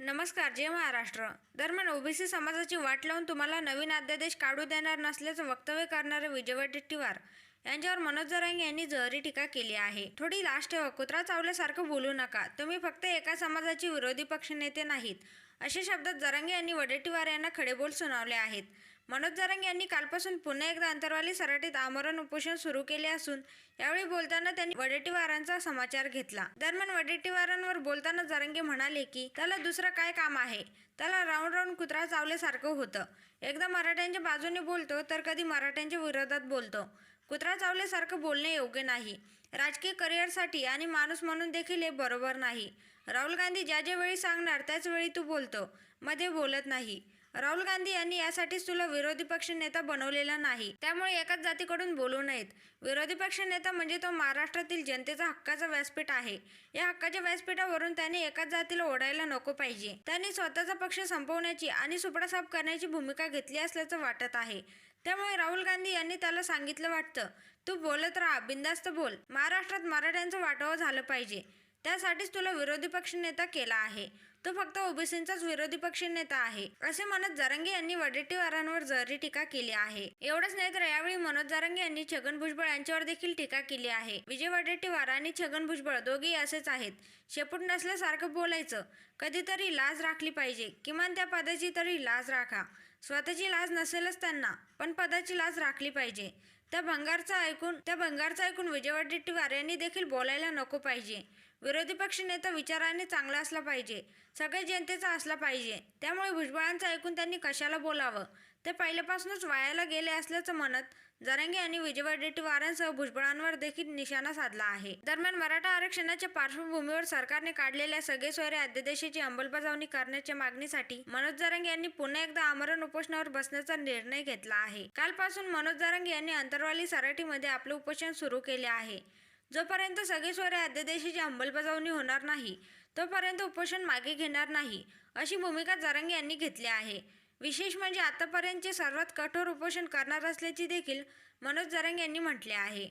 नमस्कार जय महाराष्ट्र. दरम्यान ओबीसी समाजाची वाट लावून तुम्हाला नवीन अध्यादेश काढू देणार नसल्याचं वक्तव्य करणारे विजय वडेट्टीवार यांच्यावर मनोज जरांग यांनी जहरी टीका केली आहे. थोडी लास्ट ठेवा कुत्रा चावल्यासारखं बोलू नका. तुम्ही फक्त एका समाजाची विरोधी पक्षनेते नाहीत अशा शब्दात जरांगे यांनी वडेट्टीवार यांना खडेबोल सुनावले आहेत. मनोज जरांगे यांनी कालपासून पुन्हा एकदा अंतरवाली सराटीत आमरण उपोषण सुरू केले असून यावेळी बोलताना त्यांनी वडेट्टीवारांचा समाचार घेतला. दरम्यान वडेट्टीवारांवर बोलताना जरंगे म्हणाले की त्याला दुसरं काय काम आहे? त्याला राऊंड राऊंड कुत्रा चावल्यासारखं होतं. एकदा मराठ्यांच्या बाजूने बोलतो तर कधी मराठ्यांच्या विरोधात बोलतो. कुत्रा चावल्यासारखं बोलणे योग्य नाही. राजकीय करिअरसाठी आणि माणूस म्हणून देखील हे बरोबर नाही. राहुल गांधी ज्या ज्या वेळी सांगणार त्याच वेळी तू बोलतो. मध्ये बोलत नाही. राहुल गांधी यांनी यासाठीच तुला विरोधी पक्ष नेता बनवलेला नाही. त्यामुळे एकाच जातीकडून बोलू नयेत. विरोधी पक्ष नेता म्हणजे तो महाराष्ट्रातील जनतेचा हक्काचा व्यासपीठ आहे. या हक्काच्या व्यासपीठावरून त्याने एकाच जातीला ओढायला नको पाहिजे. त्यांनी स्वतःचा पक्ष संपवण्याची आणि सुपडा साफ करण्याची भूमिका घेतली असल्याचं वाटत आहे. त्यामुळे राहुल गांधी यांनी त्याला सांगितलं वाटतं तू बोलत राहा बिंदास्त बोल. महाराष्ट्रात मराठ्यांचं वाटावं झालं पाहिजे. त्यासाठीच तुला विरोधी पक्ष नेता केला आहे. तो फक्त ओबीसींचाच विरोधी पक्ष नेता आहे असे म्हणत जारंगे यांनी वडेट्टीवारांवर जरी टीका केली आहे. एवढंच नाही तर यावेळी मनोज जारंगे यांनी छगन भुजबळ यांच्यावर देखील टीका केली आहे. विजय वडेट्टीवार आणि छगन भुजबळ दोघेही असेच आहेत. शेपूट नसल्यासारखं बोलायचं. कधीतरी लाज राखली पाहिजे. किमान त्या पदाची तरी लाज राखा. स्वतःची लाज नसेलच त्यांना पण पदाची लाज राखली पाहिजे. त्या भंगारचं ऐकून त्या भंगारचं ऐकून विजय वडेट्टीवार यांनी देखील बोलायला नको पाहिजे. विरोधी पक्ष नेता विचाराने चांगला असला पाहिजे. सगळ्या जनतेचा असला पाहिजे. त्यामुळे भुजबळांचं ऐकून त्यांनी कशाला बोलावं? ते पहिल्यापासूनच वायाला गेले असल्याचं म्हणत जरांगे यांनी विजय वडेट्टीवारांसह भुजबळांवर देखील निशाणा साधला आहे. दरम्यान मराठा आरक्षणाच्या पार्श्वभूमीवर सरकारने काढलेल्या सगळे सोयरे अध्यादेशाची अंमलबजावणी करण्याच्या मागणीसाठी मनोज जरांगे यांनी पुन्हा एकदा आमरण उपोषणावर बसण्याचा निर्णय घेतला आहे. कालपासून मनोज जरांगे यांनी अंतरवाली सराठीमध्ये आपले उपोषण सुरू केले आहे. जोपर्यंत सगळे सोयरे अध्यादेशाची अंमलबजावणी होणार नाही तोपर्यंत उपोषण मागे घेणार नाही अशी भूमिका जरांगे यांनी घेतली आहे. विशेष म्हणजे आतापर्यंतचे सर्वात कठोर उपोषण करणार असल्याची देखील मनोज जरंग यांनी म्हटले आहे.